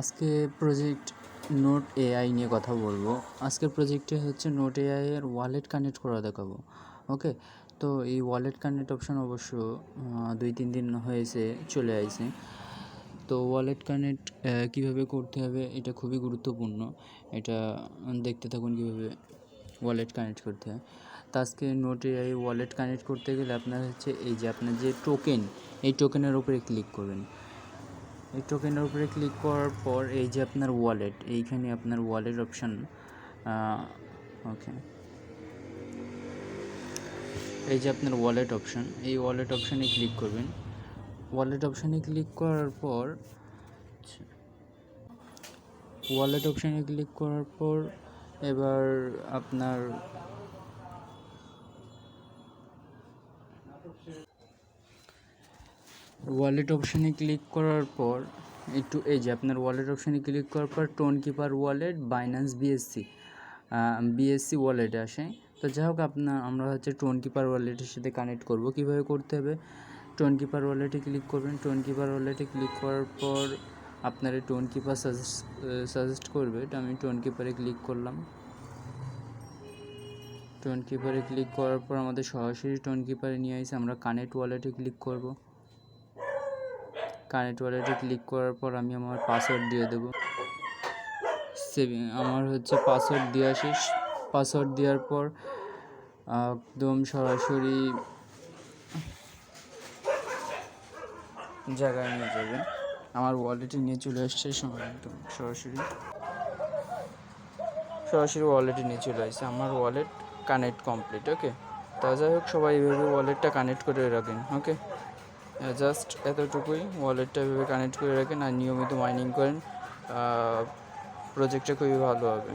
আজকে project note AI নিয়ে কথা বলব। আজকের প্রজেক্টে হচ্ছে নোট এআই এর ওয়ালেট কানেক্ট করা দেখাবো। ওকে তো এই ওয়ালেট কানেক্ট অপশন অবশ্য দুই, তিন দিন হয়েছে, চলে আসে তো ওয়ালেট কানেক্ট কীভাবে করতে হবে এটা খুবই গুরুত্বপূর্ণ। এটা দেখতে থাকুন কীভাবে ওয়ালেট কানেক্ট করতে হয়। তো আজকে নোট এআই ওয়ালেট কানেক্ট করতে গেলে আপনার হচ্ছে এই যে আপনার যে টোকেন এই টোকেনের উপরে ক্লিক করবেন। এই টোকেনের উপরে ক্লিক করার পর এই যে আপনার ওয়ালেট এইখানে আপনার ওয়ালেট অপশান ওকে এই যে আপনার ওয়ালেট অপশান এই ওয়ালেট অপশানে ক্লিক করবেন। ওয়ালেট অপশানে ক্লিক করার পর ওয়ালেট অপশানে ক্লিক করার পর এবার আপনার ওয়ালেট অপশানে ক্লিক করার পর, একটু এই যে আপনার ওয়ালেট অপশানে ক্লিক করার পর Tonkeeper wallet Binance BSC BSC ওয়ালেটে আসে। তো যাই হোক, আপনার, আমরা হচ্ছে টোন কিপার ওয়ালেটের সাথে কানেক্ট করব। কীভাবে করতে হবে? টোন কিপার ওয়ালেটে ক্লিক করবেন। টোন কিপার ওয়ালেটে ক্লিক করার পর, আপনার এই টোন কিপার সাজেস্ট সাজেস্ট করবে। এটা আমি টোন কিপারে ক্লিক করলাম। টোন কিপারে ক্লিক করার পর, আমাদের সরাসরি টোন কিপারে নিয়ে আসে আমরা কানেক্ট ওয়ালেটে ক্লিক করব। কানেক্ট ওয়ালেটে ক্লিক করার পর আমি আমার পাসওয়ার্ড দিয়ে দেবো। সেভিং আমার হচ্ছে পাসওয়ার্ড দেওয়া শেষ। পাসওয়ার্ড দেওয়ার পর, একদম সরাসরি জায়গায় নিয়ে যাবেন। আমার ওয়ালেটে নিয়ে চলে আসছে একদম সরাসরি। সরাসরি ওয়ালেটে নিয়ে চলে আসছে। আমার ওয়ালেট কানেক্ট কমপ্লিট ওকে তা যাই হোক, সবাই এইভাবে ওয়ালেটটা কানেক্ট করে রাখেন ওকে জাস্ট এতটুকুই ওয়ালেটটা এভাবে কানেক্ট করে রাখেন আর নিয়মিত মাইনিং করেন প্রজেক্টটা খুবই ভালো হবে।